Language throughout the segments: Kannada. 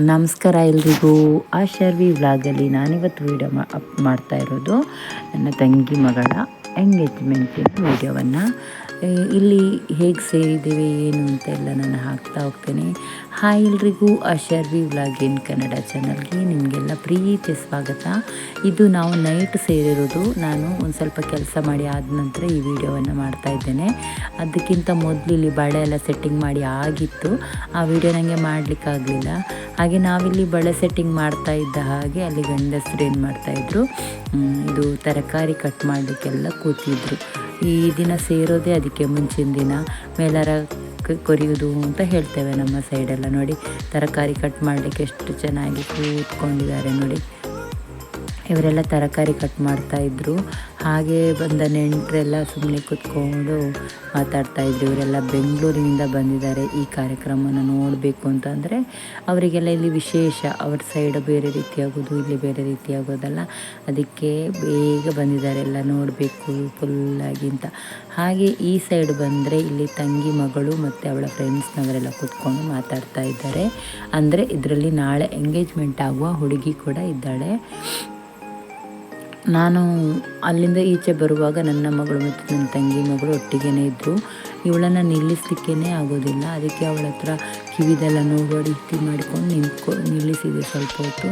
ನಮಸ್ಕಾರ ಎಲ್ರಿಗೂ. ಆ ಶರ್ವಿ ವ್ಲಾಗಲ್ಲಿ ನಾನಿವತ್ತು ವೀಡಿಯೋ ಮಾ ಅಪ್ ಮಾಡ್ತಾ ಇರೋದು. ನನ್ನ ತಂಗಿ ಮಗಳ ಎಂಗೇಜ್ಮೆಂಟಿನ ವೀಡಿಯೋವನ್ನು ಇಲ್ಲಿ ಹೇಗೆ ಸೇರಿದ್ದೇವೆ, ಏನು ಅಂತ ಎಲ್ಲ ನಾನು ಹಾಕ್ತಾ ಹೋಗ್ತೇನೆ. ಹಾಯ್ ಎಲ್ರಿಗೂ ಅಶರ್ವಿ ಶರ್ವಿ ವ್ಲಾಗ್ ಇನ್ ಕನ್ನಡ ಚಾನಲ್ಗೆ ನಿಮಗೆಲ್ಲ ಪ್ರೀತಿ ಸ್ವಾಗತ. ಇದು ನಾವು ನೈಟ್ ಸೇರಿರೋದು. ನಾನು ಒಂದು ಸ್ವಲ್ಪ ಕೆಲಸ ಮಾಡಿ ಆದ ನಂತರ ಈ ವಿಡಿಯೋವನ್ನು ಮಾಡ್ತಾ ಇದ್ದೇನೆ. ಅದಕ್ಕಿಂತ ಮೊದಲು ಇಲ್ಲಿ ಬಳೆ ಎಲ್ಲ ಸೆಟ್ಟಿಂಗ್ ಮಾಡಿ ಆಗಿತ್ತು. ಆ ವಿಡಿಯೋ ನನಗೆ ಮಾಡಲಿಕ್ಕಾಗಲಿಲ್ಲ. ಹಾಗೆ ನಾವಿಲ್ಲಿ ಬಳೆ ಸೆಟ್ಟಿಂಗ್ ಮಾಡ್ತಾ ಇದ್ದ ಹಾಗೆ ಅಲ್ಲಿ ಗಂಡಸರು ಏನು ಮಾಡ್ತಾಯಿದ್ರು ಇದು ತರಕಾರಿ ಕಟ್ ಮಾಡಲಿಕ್ಕೆಲ್ಲ ಕೂತಿದ್ರು. ಈ ದಿನ ಸೇರೋದೇ ಅದಕ್ಕೆ ಮುಂಚಿನ ದಿನ. ಮೇಲಾರ ಕೊರಿಯೋದು ಅಂತ ಹೇಳ್ತೇವೆ ನಮ್ಮ ಸೈಡೆಲ್ಲ ನೋಡಿ. ತರಕಾರಿ ಕಟ್ ಮಾಡಲಿಕ್ಕೆ ಎಷ್ಟು ಚೆನ್ನಾಗಿ ಕೂತ್ಕೊಂಡಿದ್ದಾರೆ ನೋಡಿ. ಇವರೆಲ್ಲ ತರಕಾರಿ ಕಟ್ ಮಾಡ್ತಾಯಿದ್ರು ಹಾಗೆ ಬಂದ ನೆಂಟರೆಲ್ಲ ಸುಮ್ಮನೆ ಕೂತ್ಕೊಂಡು ಮಾತಾಡ್ತಾ ಇದ್ರು. ಇವರೆಲ್ಲ ಬೆಂಗಳೂರಿನಿಂದ ಬಂದಿದ್ದಾರೆ. ಈ ಕಾರ್ಯಕ್ರಮನ ನೋಡಬೇಕು ಅಂತಂದರೆ ಅವರಿಗೆಲ್ಲ ಇಲ್ಲಿ ವಿಶೇಷ. ಅವ್ರ ಸೈಡ್ ಬೇರೆ ರೀತಿಯಾಗೋದು, ಇಲ್ಲಿ ಬೇರೆ ರೀತಿಯಾಗೋದಲ್ಲ. ಅದಕ್ಕೆ ಬೇಗ ಬಂದಿದ್ದಾರೆ. ಎಲ್ಲ ನೋಡಬೇಕು ಫುಲ್ಲಾಗಿ ಅಂತ. ಹಾಗೆ ಈ ಸೈಡ್ ಬಂದರೆ ಇಲ್ಲಿ ತಂಗಿ ಮಗಳು ಮತ್ತು ಅವಳ ಫ್ರೆಂಡ್ಸ್ನವರೆಲ್ಲ ಕೂತ್ಕೊಂಡು ಮಾತಾಡ್ತಾ ಇದ್ದಾರೆ. ಅಂದರೆ ಇದರಲ್ಲಿ ನಾಳೆ ಎಂಗೇಜ್ಮೆಂಟ್ ಆಗುವ ಹುಡುಗಿ ಕೂಡ ಇದ್ದಾಳೆ. ನಾನು ಅಲ್ಲಿಂದ ಈಚೆ ಬರುವಾಗ ನನ್ನ ಮಗಳು ಮತ್ತು ನನ್ನ ತಂಗಿ ಮಗಳು ಒಟ್ಟಿಗೆ ಇದ್ದರು ಇವಳನ್ನು ನಿಲ್ಲಿಸಲಿಕ್ಕೇ ಆಗೋದಿಲ್ಲ. ಅದಕ್ಕೆ ಅವಳ ಹತ್ರ ಕಿವಿದೆಲ್ಲ ನೋಡಿ ಇಷ್ಟಿ ಮಾಡಿಕೊಂಡು ನಿಂತ್ಕೊ, ನಿಲ್ಲಿಸಿದೆ ಸ್ವಲ್ಪ ಹೊತ್ತು.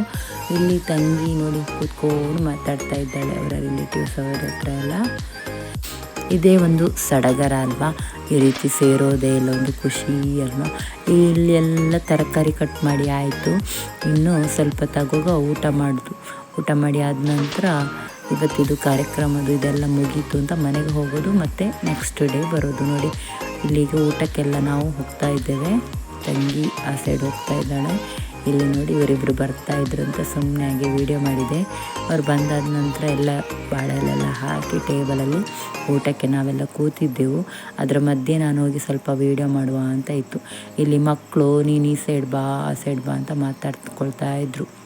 ಇಲ್ಲಿ ತಂಗಿ ನೋಡಿ ಕೂತ್ಕೊಂಡು ಮಾತಾಡ್ತಾ ಇದ್ದಾಳೆ. ಅವರ ರಿಲೇಟಿವ್ಸ್ ಅವರ ಹತ್ರ ಎಲ್ಲ. ಇದೇ ಒಂದು ಸಡಗರ ಅಲ್ವಾ? ಈ ರೀತಿ ಸೇರೋದೇ ಇಲ್ಲ, ಒಂದು ಖುಷಿ ಅಲ್ವಾ? ಇಲ್ಲಿ ಎಲ್ಲ ತರಕಾರಿ ಕಟ್ ಮಾಡಿ ಆಯಿತು. ಇನ್ನೂ ಸ್ವಲ್ಪ ತಗೋಗ ಊಟ ಮಾಡಿದು. ಊಟ ಮಾಡಿ ಆದ ನಂತರ ಇವತ್ತಿದು ಕಾರ್ಯಕ್ರಮದು ಇದೆಲ್ಲ ಮುಗೀತು ಅಂತ ಮನೆಗೆ ಹೋಗೋದು ಮತ್ತು ನೆಕ್ಸ್ಟ್ ಡೇ ಬರೋದು ನೋಡಿ. ಇಲ್ಲಿಗೆ ಊಟಕ್ಕೆಲ್ಲ ನಾವು ಹೋಗ್ತಾ ಇದ್ದೇವೆ. ತಂಗಿ ಆ ಸೈಡ್ ಹೋಗ್ತಾ ಇದ್ದಾಳೆ. ಇಲ್ಲಿ ನೋಡಿ ಇವರಿಬ್ಬರು ಬರ್ತಾ ಇದ್ರು ಅಂತ ಸುಮ್ಮನೆ ಆಗಿ ವಿಡಿಯೋ ಮಾಡಿದೆ. ಅವ್ರು ಬಂದಾದ ನಂತರ ಎಲ್ಲ ಬಾಳೆಲೆಲ್ಲ ಹಾಕಿ ಟೇಬಲಲ್ಲಿ ಊಟಕ್ಕೆ ನಾವೆಲ್ಲ ಕೂತಿದ್ದೆವು. ಅದರ ಮಧ್ಯೆ ನಾನು ಹೋಗಿ ಸ್ವಲ್ಪ ವೀಡಿಯೋ ಮಾಡುವ ಅಂತ ಇತ್ತು. ಇಲ್ಲಿ ಮಕ್ಕಳು ನೀನು ಈ ಸೈಡ್ ಬಾ, ಆ ಸೈಡ್ ಬಾ ಅಂತ ಮಾತಾಡ್ಕೊಳ್ತಾ ಇದ್ರು.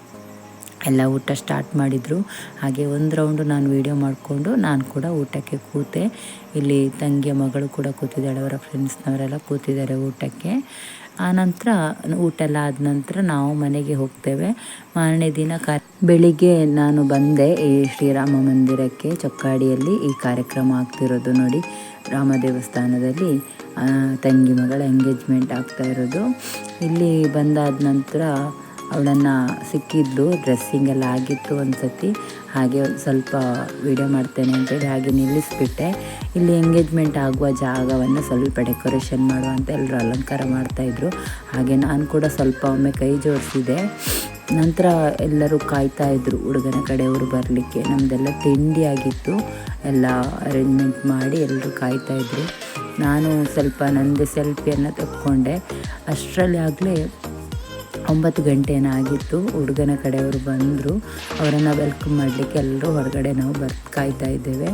ಎಲ್ಲ ಊಟ ಸ್ಟಾರ್ಟ್ ಮಾಡಿದರು. ಹಾಗೆ ಒಂದು ರೌಂಡು ನಾನು ವೀಡಿಯೋ ಮಾಡಿಕೊಂಡು ನಾನು ಕೂಡ ಊಟಕ್ಕೆ ಕೂತೆ. ಇಲ್ಲಿ ತಂಗಿಯ ಮಗಳು ಕೂಡ ಕೂತಿದ್ದಾಳೆ, ಅವರ ಫ್ರೆಂಡ್ಸ್ನವರೆಲ್ಲ ಕೂತಿದ್ದಾರೆ ಊಟಕ್ಕೆ. ಆನಂತರ ಊಟ ಎಲ್ಲ ಆದ ನಂತರ ನಾವು ಮನೆಗೆ ಹೋಗ್ತೇವೆ. ಮಾರನೇ ದಿನ ಕಾ, ಬೆಳಿಗ್ಗೆ ನಾನು ಬಂದೆ ಈ ಶ್ರೀರಾಮ ಮಂದಿರಕ್ಕೆ. ಚೊಕ್ಕಾಡಿಯಲ್ಲಿ ಈ ಕಾರ್ಯಕ್ರಮ ಆಗ್ತಿರೋದು ನೋಡಿ. ರಾಮ ದೇವಸ್ಥಾನದಲ್ಲಿ ತಂಗಿ ಮಗಳ ಎಂಗೇಜ್ಮೆಂಟ್ ಆಗ್ತಾ ಇರೋದು. ಇಲ್ಲಿ ಬಂದಾದ ನಂತರ ಅವಳನ್ನು ಸಿಕ್ಕಿದ್ದು ಡ್ರೆಸ್ಸಿಂಗ್ ಎಲ್ಲ ಆಗಿತ್ತು ಒಂದು ಹಾಗೆ ಸ್ವಲ್ಪ ವಿಡಿಯೋ ಮಾಡ್ತೇನೆ ಅಂತೇಳಿ ಹಾಗೆ ನಿಲ್ಲಿಸ್ಬಿಟ್ಟೆ. ಇಲ್ಲಿ ಎಂಗೇಜ್ಮೆಂಟ್ ಆಗುವ ಜಾಗವನ್ನು ಸ್ವಲ್ಪ ಡೆಕೋರೇಷನ್ ಮಾಡುವಂತ ಎಲ್ಲರೂ ಅಲಂಕಾರ ಮಾಡ್ತಾಯಿದ್ರು ಹಾಗೆ ನಾನು ಕೂಡ ಸ್ವಲ್ಪ ಒಮ್ಮೆ ಕೈ ಜೋಡಿಸಿದೆ. ನಂತರ ಎಲ್ಲರೂ ಕಾಯ್ತಾ ಇದ್ದರು ಹುಡುಗನ ಕಡೆಯವರು ಬರಲಿಕ್ಕೆ. ನಮ್ಮದೆಲ್ಲ ತಿಂಡಿ ಆಗಿತ್ತು. ಎಲ್ಲ ಅರೇಂಜ್ಮೆಂಟ್ ಮಾಡಿ ಎಲ್ಲರೂ ಕಾಯ್ತಾಯಿದ್ರು ನಾನು ಸ್ವಲ್ಪ ನನ್ನದೇ ಸೆಲ್ಫಿಯನ್ನು ತಕ್ಕೊಂಡೆ. ಅಷ್ಟರಲ್ಲಿ ಆಗಲೇ ಒಂಬತ್ತು ಗಂಟೆನ ಆಗಿತ್ತು. ಹುಡುಗನ ಕಡೆಯವರು ಬಂದರು. ಅವರನ್ನು ವೆಲ್ಕಮ್ ಮಾಡಲಿಕ್ಕೆ ಎಲ್ಲರೂ ಹೊರಗಡೆ ನಾವು ಬರ್ ಕಾಯ್ತಾ ಇದ್ದೇವೆ.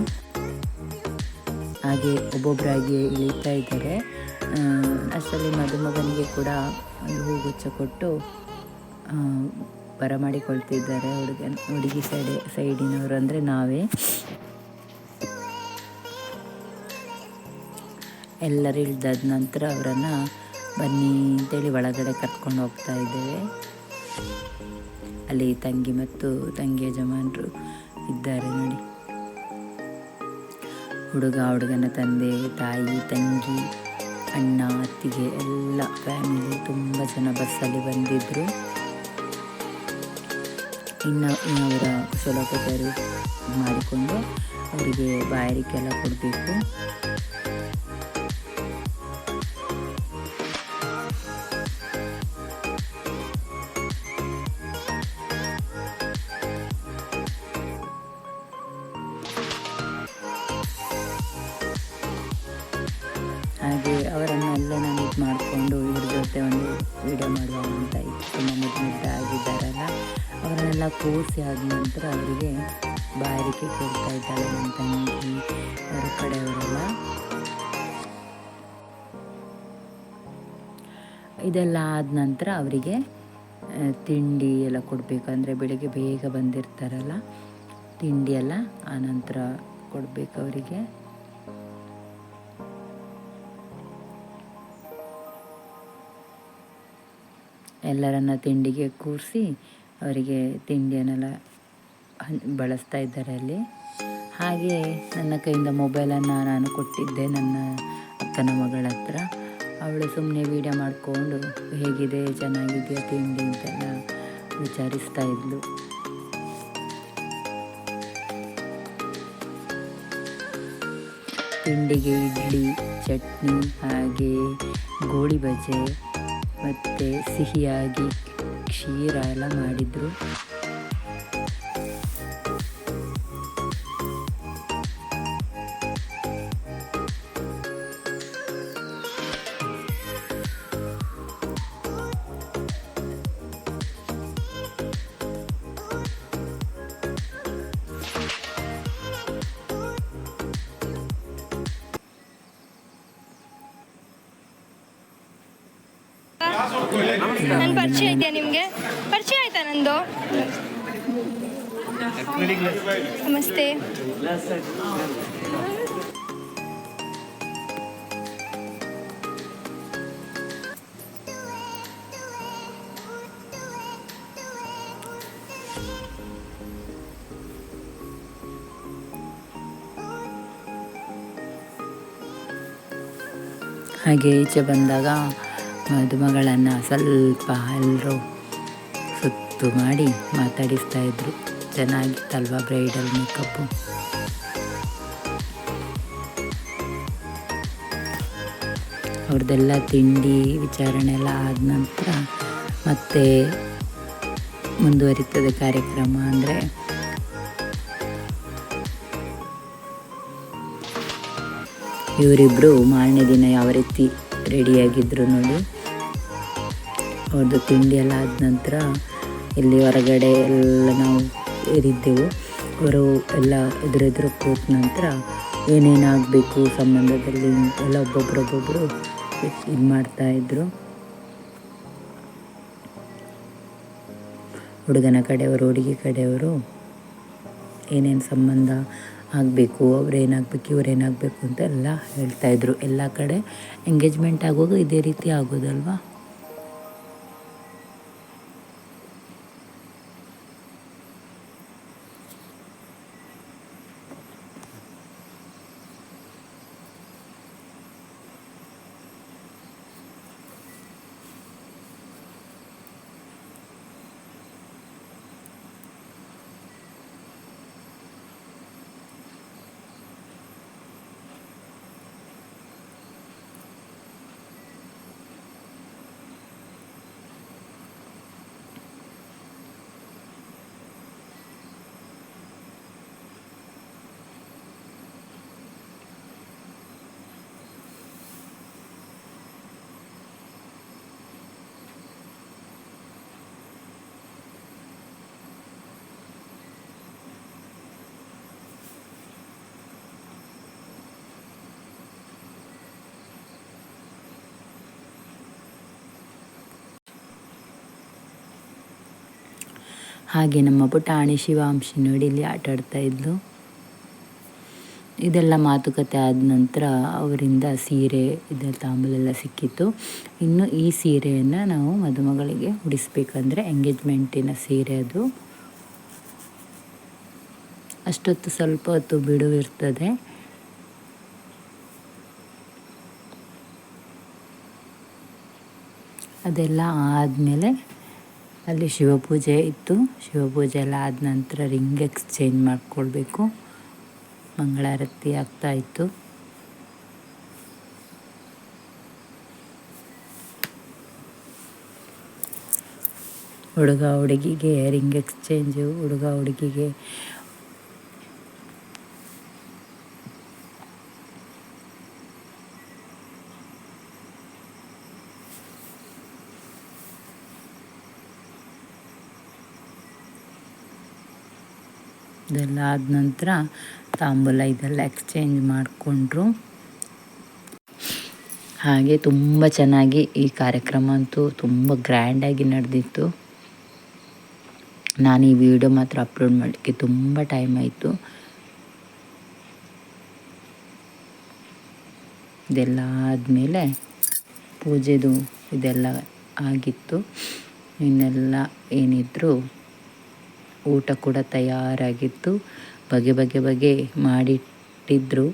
ಹಾಗೆ ಒಬ್ಬೊಬ್ಬರಾಗಿ ಇಳಿತಾ ಇದ್ದಾರೆ. ಅಷ್ಟರಲ್ಲಿ ಮದುಮಗನಿಗೆ ಕೂಡ ಹೂಗುಚ್ಚ ಕೊಟ್ಟು ಬರಮಾಡಿಕೊಳ್ತಿದ್ದಾರೆ ಹುಡುಗನ, ಹುಡುಗಿ ಸೈಡ್, ಸೈಡಿನವರು ಅಂದರೆ ನಾವೇ. ಎಲ್ಲರೂ ಇಳ್ದಾದ ನಂತರ ಅವರನ್ನು ಬನ್ನಿ ಅಂತೇಳಿ ಒಳಗಡೆ ಕರ್ಕೊಂಡು ಹೋಗ್ತಾ ಇದ್ದೇವೆ. ಅಲ್ಲಿ ತಂಗಿ ಮತ್ತು ತಂಗಿಯ ಯಜಮಾನರು ಇದ್ದಾರೆ ನೋಡಿ. ಹುಡುಗ ಹುಡುಗನ ತಂದೆ, ತಾಯಿ, ತಂಗಿ, ಅಣ್ಣ, ಅತ್ತಿಗೆ ಎಲ್ಲ ಫ್ಯಾಮಿಲಿ ತುಂಬ ಜನ ಬಸ್ಸಲ್ಲಿ ಬಂದಿದ್ದರು ಇನ್ನು ಅವರ ಕುಶಲೋಪಚಾರಿ ಮಾಡಿಕೊಂಡು ಅವರಿಗೆ ಬಾಯಾರಿಕೆಲ್ಲ ಕೊಡಬೇಕು. ಕೂರಿಸಿ ಆದ ನಂತರ ಅವರಿಗೆ ಬಾರಿಕೆ ಕೊಡ್ತಾ ಇದ್ದಾಳೆ ನನ್ನ ತಂಗಿ ಅವರ ಕಡೆಯವರೆಲ್ಲ ಇದೆಲ್ಲ ಆದ ನಂತರ ಅವರಿಗೆ ತಿಂಡಿ ಎಲ್ಲ ಕೊಡಬೇಕು. ಅಂದರೆ ಬೆಳಿಗ್ಗೆ ಬೇಗ ಬಂದಿರ್ತಾರಲ್ಲ, ತಿಂಡಿ ಎಲ್ಲ ಆನಂತರ ಕೊಡಬೇಕು ಅವರಿಗೆ. ಎಲ್ಲರನ್ನ ತಿಂಡಿಗೆ ಕೂರಿಸಿ ಅವರಿಗೆ ತಿಂಡಿಯನ್ನೆಲ್ಲ ಬಳಸ್ತಾ ಇದ್ದಾರೆ ಅಲ್ಲಿ. ಹಾಗೆ ನನ್ನ ಕೈಯಿಂದ ಮೊಬೈಲನ್ನು ನಾನು ಕೊಟ್ಟಿದ್ದೆ ನನ್ನ ಅಕ್ಕನ ಮಗಳ ಹತ್ರ. ಅವಳು ಸುಮ್ಮನೆ ವೀಡಿಯೋ ಮಾಡಿಕೊಂಡು ಹೇಗಿದೆ, ಚೆನ್ನಾಗಿದೆಯಾ ತಿಂಡಿ ಅಂತೆಲ್ಲ ವಿಚಾರಿಸ್ತಾ ಇದ್ಲು. ತಿಂಡಿಗೆ ಇಡ್ಲಿ, ಚಟ್ನಿ ಹಾಗೆ ಗೋಳಿ ಬಜೆ ಮತ್ತು ಸಿಹಿಯಾಗಿ ಕ್ಷೀರ ಎಲ್ಲ ಮಾಡಿದರು. ನನ್ನ ಪರಿಚಯ ಇದೆಯಾ ನಿಮಗೆ? ಪರಿಚಯ ಆಯ್ತಾ ನಂದು? ನಮಸ್ತೆ. ಹಾಗೆ ಈಚೆ ಬಂದಾಗ ಮದುಮಗಳನ್ನು ಸ್ವಲ್ಪ ಎಲ್ಲರೂ ಸುತ್ತು ಮಾಡಿ ಮಾತಾಡಿಸ್ತಾ ಇದ್ರು. ಚೆನ್ನಾಗಿತ್ತಲ್ವ ಬ್ರೈಡಲ್ ಮೇಕಪ್ಪು. ಅವ್ರದ್ದೆಲ್ಲ ತಿಂಡಿ ವಿಚಾರಣೆ ಎಲ್ಲ ಆದ ನಂತರ ಮತ್ತೆ ಮುಂದುವರಿತದೆ ಕಾರ್ಯಕ್ರಮ ಅಂದರೆ ಇವರಿಬ್ಬರು ಮಾರನೇ ದಿನ ಯಾವ ರೀತಿ ರೆಡಿಯಾಗಿದ್ದರು ನೋಡಿ. ಅವ್ರದ್ದು ತಿಂಡಿ ಎಲ್ಲ ಆದ ನಂತರ ಇಲ್ಲಿ ಹೊರಗಡೆ ಎಲ್ಲ ನಾವು ಇರಿದ್ದೆವು. ಅವರು ಎಲ್ಲ ಎದುರೆದುರು ಕೂತ ನಂತರ ಏನೇನಾಗಬೇಕು ಸಂಬಂಧದಲ್ಲಿ ಎಲ್ಲ ಒಬ್ಬೊಬ್ರೊಬ್ಬೊಬ್ಬರು ಇದು ಮಾಡ್ತಾಯಿದ್ರು ಹುಡುಗನ ಕಡೆಯವರು, ಹುಡುಗಿ ಕಡೆಯವರು ಏನೇನು ಸಂಬಂಧ ಆಗಬೇಕು, ಅವ್ರೇನಾಗಬೇಕು, ಇವ್ರೇನಾಗಬೇಕು ಅಂತ ಎಲ್ಲ ಹೇಳ್ತಾಯಿದ್ರು ಎಲ್ಲ ಕಡೆ ಎಂಗೇಜ್ಮೆಂಟ್ ಆಗುವಾಗ ಇದೇ ರೀತಿ ಆಗೋದಲ್ವಾ? ಹಾಗೆ ನಮ್ಮ ಪುಟಾಣಿ ಶಿವಾಂಶಿ ನೋಡಿ ಇಲ್ಲಿ ಆಟ ಆಡ್ತಾ ಇದ್ಲು. ಇದೆಲ್ಲ ಮಾತುಕತೆ ಆದ ನಂತರ ಅವರಿಂದ ಸೀರೆ ಇದೆಲ್ಲ ತಾಂಬಲೆಲ್ಲ ಸಿಕ್ಕಿತ್ತು. ಇನ್ನು ಈ ಸೀರೆಯನ್ನು ನಾವು ಮದುಮಗಳಿಗೆ ಉಡಿಸ್ಬೇಕಂದ್ರೆ ಎಂಗೇಜ್ಮೆಂಟಿನ ಸೀರೆ ಅದು. ಅಷ್ಟೊತ್ತು ಸ್ವಲ್ಪ ಹೊತ್ತು ಬಿಡುವಿರ್ತದೆ. ಅದೆಲ್ಲ ಆದಮೇಲೆ ಅಲ್ಲಿ ಶಿವಪೂಜೆ ಇತ್ತು. ಶಿವಪೂಜೆ ಎಲ್ಲ ಆದ ನಂತರ ರಿಂಗ್ ಎಕ್ಸ್ಚೇಂಜ್ ಮಾಡಿಕೊಳ್ಬೇಕು. ಮಂಗಳಾರತಿ ಆಗ್ತಾ ಇತ್ತು. ಹುಡುಗ ಹುಡುಗಿಗೆ ರಿಂಗ್ ಎಕ್ಸ್ಚೇಂಜು, ಹುಡುಗ ಹುಡುಗಿಗೆ ಇದೆಲ್ಲ ಆದ ನಂತರ ತಾಂಬೂಲ ಇದೆಲ್ಲ ಎಕ್ಸ್ಚೇಂಜ್ ಮಾಡಿಕೊಂಡ್ರು. ಹಾಗೆ ತುಂಬ ಚೆನ್ನಾಗಿ ಈ ಕಾರ್ಯಕ್ರಮ ಅಂತೂ ತುಂಬ ಗ್ರ್ಯಾಂಡಾಗಿ ನಡೆದಿತ್ತು. ನಾನು ಈ ವಿಡಿಯೋ ಮಾತ್ರ ಅಪ್ಲೋಡ್ ಮಾಡಲಿಕ್ಕೆ ತುಂಬ ಟೈಮ್ ಆಯಿತು. ಇದೆಲ್ಲ ಆದಮೇಲೆ ಪೂಜೆದು ಇದೆಲ್ಲ ಆಗಿತ್ತು. ಇನ್ನೆಲ್ಲ ಏನಿದ್ರು ಊಟ ಕೂಡ ತಯಾರಾಗಿತ್ತು. ಬಗೆ ಬಗೆ ಬಗೆ ಮಾಡಿಟ್ಟಿದ್ರು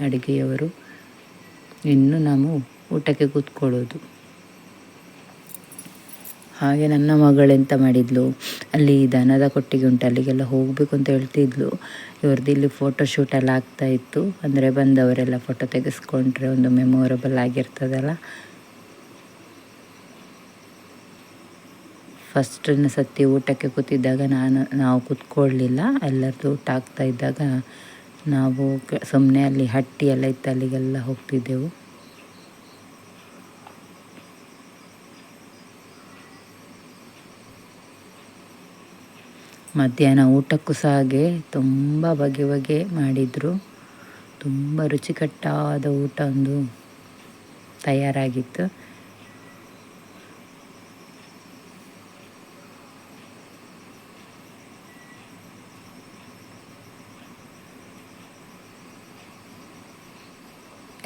ಅಡುಗೆಯವರು. ಇನ್ನು ನಾವು ಊಟಕ್ಕೆ ಕೂತ್ಕೊಳ್ಳೋದು. ಹಾಗೆ ನನ್ನ ಮಗಳೆಂತ ಮಾಡಿದ್ಲು? ಅಲ್ಲಿ ದನದ ಕೊಟ್ಟಿಗೆ ಉಂಟು, ಅಲ್ಲಿಗೆಲ್ಲ ಹೋಗಬೇಕು ಅಂತ ಹೇಳ್ತಿದ್ಲು. ಇವ್ರದ್ದು ಇಲ್ಲಿ ಫೋಟೋಶೂಟ್ ಎಲ್ಲ ಆಗ್ತಾಯಿತ್ತು ಅಂದರೆ ಬಂದವರೆಲ್ಲ ಫೋಟೋ ತೆಗೆಸ್ಕೊಂಡ್ರೆ ಒಂದು ಮೆಮೊರಬಲ್ ಆಗಿರ್ತದಲ್ಲ. ಫಸ್ಟನ್ನ ಸತಿ ಊಟಕ್ಕೆ ಕೂತಿದ್ದಾಗ ನಾನು, ನಾವು ಕೂತ್ಕೊಳ್ಳಲಿಲ್ಲ ಎಲ್ಲರದ್ದು ಊಟ ಆಗ್ತಾ ಇದ್ದಾಗ ನಾವು ಸುಮ್ಮನೆ ಅಲ್ಲಿ ಹಟ್ಟಿ ಎಲ್ಲ ಇತ್ತು, ಅಲ್ಲಿಗೆಲ್ಲ ಹೋಗ್ತಿದ್ದೆವು. ಮಧ್ಯಾಹ್ನ ಊಟಕ್ಕೂ ಸಹ ಹಾಗೆ ತುಂಬ ಬಗೆ ಬಗೆ ಮಾಡಿದರು. ತುಂಬ ರುಚಿಕಟ್ಟಾದ ಊಟ ಒಂದು ತಯಾರಾಗಿತ್ತು.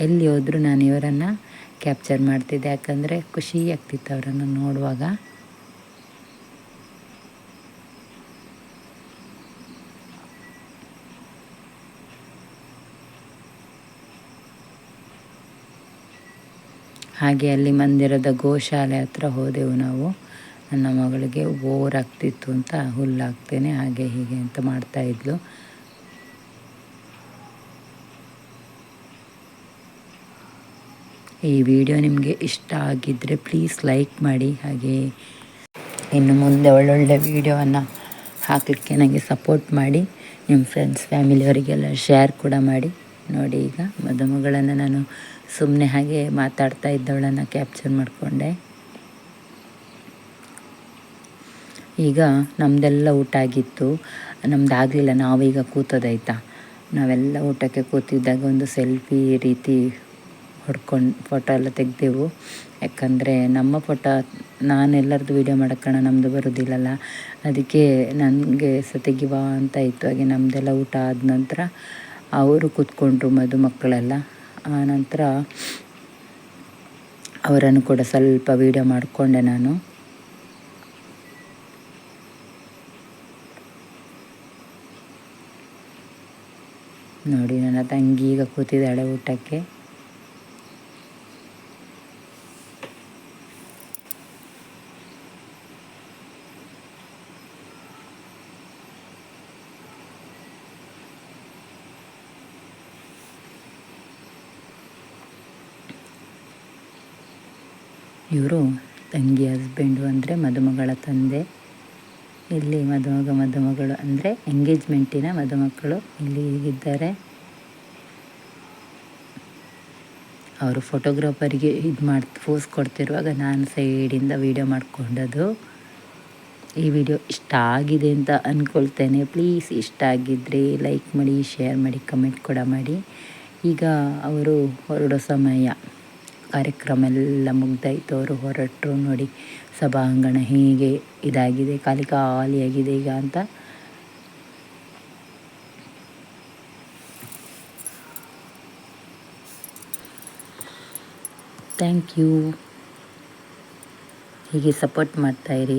ಎಲ್ಲಿ ಹೋದರೂ ನಾನು ಇವರನ್ನು ಕ್ಯಾಪ್ಚರ್ ಮಾಡ್ತಿದ್ದೆ. ಯಾಕಂದರೆ ಖುಷಿ ಆಗ್ತಿತ್ತು ಅವರನ್ನು ನೋಡುವಾಗ. ಹಾಗೆ ಅಲ್ಲಿ ಮಂದಿರದ ಗೋಶಾಲೆ ಹತ್ರ ಹೋದೆವು ನಾವು. ನನ್ನ ಮಗಳಿಗೆ ಓರ್ ಆಗ್ತಿತ್ತು ಅಂತ ಹುಲ್ಲಾಗ್ತೇನೆ ಹಾಗೆ ಹೀಗೆ ಅಂತ ಮಾಡ್ತಾಯಿದ್ಲು ಈ ವಿಡಿಯೋ ನಿಮಗೆ ಇಷ್ಟ ಆಗಿದ್ದರೆ ಪ್ಲೀಸ್ ಲೈಕ್ ಮಾಡಿ ಹಾಗೆ ಇನ್ನು ಮುಂದೆ ಒಳ್ಳೊಳ್ಳೆ ವಿಡಿಯೋವನ್ನು ಹಾಕಲಿಕ್ಕೆ ನನಗೆ ಸಪೋರ್ಟ್ ಮಾಡಿ ನಿಮ್ಮ ಫ್ರೆಂಡ್ಸ್ ಫ್ಯಾಮಿಲಿಯವರಿಗೆಲ್ಲ ಶೇರ್ ಕೂಡ ಮಾಡಿ. ನೋಡಿ ಈಗ ಮದುಮಗಳನ್ನು ನಾನು ಸುಮ್ಮನೆ ಹಾಗೆ ಮಾತಾಡ್ತಾ ಇದ್ದವಳನ್ನು ಕ್ಯಾಪ್ಚರ್ ಮಾಡಿಕೊಂಡೆ. ಈಗ ನಮ್ಮದೆಲ್ಲ ಊಟ ಆಗಿತ್ತು. ನಮ್ದು ಆಗಲಿಲ್ಲ, ನಾವೀಗ ಕೂತದಾಯ್ತಾ? ನಾವೆಲ್ಲ ಊಟಕ್ಕೆ ಕೂತಿದ್ದಾಗ ಒಂದು ಸೆಲ್ಫಿ ರೀತಿ ಹೊಡ್ಕೊಂಡು ಫೋಟೋ ಎಲ್ಲ ತೆಗೆದೆವು. ಯಾಕಂದರೆ ನಮ್ಮ ಫೋಟೋ ನಾನು ಎಲ್ಲರದ್ದು ವೀಡಿಯೋ ಮಾಡೋಕ್ಕಣ ನಮ್ಮದು ಬರೋದಿಲ್ಲಲ್ಲ. ಅದಕ್ಕೆ ನನಗೆ ಸ ತೆಗಿವಾ ಅಂತ ಇತ್ತು. ಹಾಗೆ ನಮ್ಮದೆಲ್ಲ ಊಟ ಆದ ನಂತರ ಅವರು ಕೂತ್ಕೊಂಡ್ರು ಮದುಮಕ್ಕಳೆಲ್ಲ ಆನಂತರ ಅವರನ್ನು ಕೂಡ ಸ್ವಲ್ಪ ವೀಡಿಯೋ ಮಾಡಿಕೊಂಡೆ ನಾನು. ನೋಡಿ ನನ್ನ ತಂಗಿ ಈಗ ಕೂತಿದ್ದಾಳೆ ಊಟಕ್ಕೆ. ಇವರು ತಂಗಿ ಹಸ್ಬೆಂಡು ಅಂದರೆ ಮದುಮಗಳ ತಂದೆ. ಇಲ್ಲಿ ಮದುಮಗ, ಮದುಮಗಳು ಅಂದರೆ ಎಂಗೇಜ್ಮೆಂಟಿನ ಮದುಮಕ್ಕಳು ಇಲ್ಲಿ ಇದ್ದಾರೆ. ಅವರು ಫೋಟೋಗ್ರಾಫರಿಗೆ ಇದು ಮಾಡಿ ಫೋಸ್ ಕೊಡ್ತಿರುವಾಗ ನಾನು ಸೈಡಿಂದ ವೀಡಿಯೋ ಮಾಡಿಕೊಂಡದು ಈ ವಿಡಿಯೋ ಇಷ್ಟ ಆಗಿದೆ ಅಂತ ಅಂದ್ಕೊಳ್ತೇನೆ ಪ್ಲೀಸ್ ಇಷ್ಟ ಆಗಿದ್ದರೆ ಲೈಕ್ ಮಾಡಿ ಶೇರ್ ಮಾಡಿ ಕಮೆಂಟ್ ಕೂಡ ಮಾಡಿ. ಈಗ ಅವರು ಹೊರಡೋ ಸಮಯ. ಕಾರ್ಯಕ್ರಮ ಎಲ್ಲ ಮುಗ್ದಾಯಿತು. ಅವರು ಹೊರಟರು ನೋಡಿ, ಸಭಾಂಗಣ ಹೀಗೆ ಇದಾಗಿದೆ, ಖಾಲಿ ಖಾಲಿಯಾಗಿದೆ ಈಗ ಅಂತ. ಥ್ಯಾಂಕ್ ಯು ಹೀಗೆ ಸಪೋರ್ಟ್ ಮಾಡ್ತಾಯಿರಿ